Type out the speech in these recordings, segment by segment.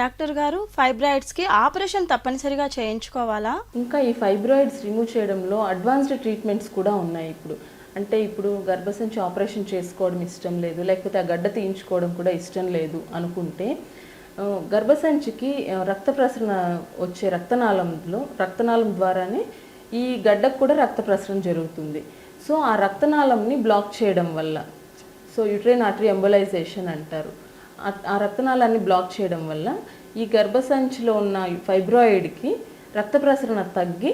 Doctor గారు ఫైబ్రాయిడ్స్కి operation తప్పనిసరిగా చేయించుకోవాలా? ఇంకా ఈ ఫైబ్రాయిడ్స్ రిమూవ్ చేయడంలో అడ్వాన్స్డ్ ట్రీట్మెంట్స్ కూడా ఉన్నాయి ఇప్పుడు. అంటే ఇప్పుడు గర్భసంచి ఆపరేషన్ చేసుకోవడం ఇష్టం లేదు లేకపోతే ఆ గడ్డ తీయించుకోవడం కూడా ఇష్టం లేదు అనుకుంటే గర్భసంచికి రక్త ప్రసరణ వచ్చే రక్తనాళంలో రక్తనాళం ద్వారానే ఈ గడ్డకు కూడా రక్త ప్రసరణ జరుగుతుంది. సో ఆ రక్తనాళంని బ్లాక్ చేయడం వల్ల సో యుట్రైన్ ఆర్టరీ ఎంబలైజేషన్ అంటారు. ఆ- రక్తనాళాన్ని బ్లాక్ చేయడం వల్ల ఈ గర్భసంచిలో ఉన్న ఫైబ్రాయిడ్కి రక్త ప్రసరణ తగ్గి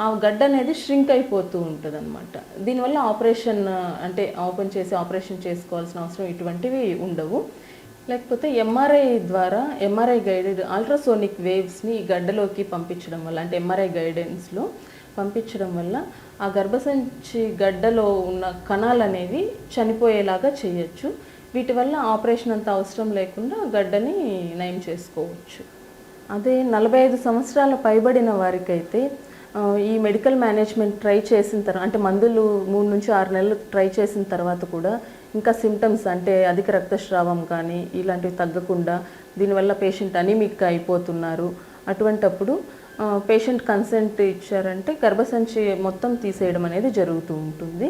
ఆ గడ్డ అనేది ష్రింక్ అయిపోతూ ఉంటుంది అనమాట దీనివల్ల ఆపరేషన్ అంటే ఓపెన్ చేసి ఆపరేషన్ చేసుకోవాల్సిన అవసరం ఇటువంటివి ఉండవు. లేకపోతే ఎంఆర్ఐ ద్వారా ఎంఆర్ఐ గైడెడ్ అల్ట్రాసోనిక్ వేవ్స్ని ఈ గడ్డలోకి పంపించడం వల్ల అంటే ఎంఆర్ఐ గైడెన్స్లో పంపించడం వల్ల ఆ గర్భసంచి గడ్డలో ఉన్న కణాలు అనేవి చనిపోయేలాగా చేయొచ్చు. వీటి వల్ల ఆపరేషన్ అంత అవసరం లేకుండా గడ్డని నయం చేసుకోవచ్చు. అదే నలభై ఐదు సంవత్సరాల పైబడిన వారికైతే ఈ మెడికల్ మేనేజ్మెంట్ ట్రై చేసిన తర్వాత అంటే మందులు మూడు నుంచి ఆరు నెలలు ట్రై చేసిన తర్వాత కూడా ఇంకా సిమ్టమ్స్ అంటే అధిక రక్తస్రావం కానీ ఇలాంటివి తగ్గకుండా దీనివల్ల పేషెంట్ అనిమిక్ అయిపోతున్నారు. అటువంటప్పుడు పేషెంట్ కన్సెంట్ ఇచ్చారంటే గర్భసంచి మొత్తం తీసేయడం అనేది జరుగుతూ ఉంటుంది.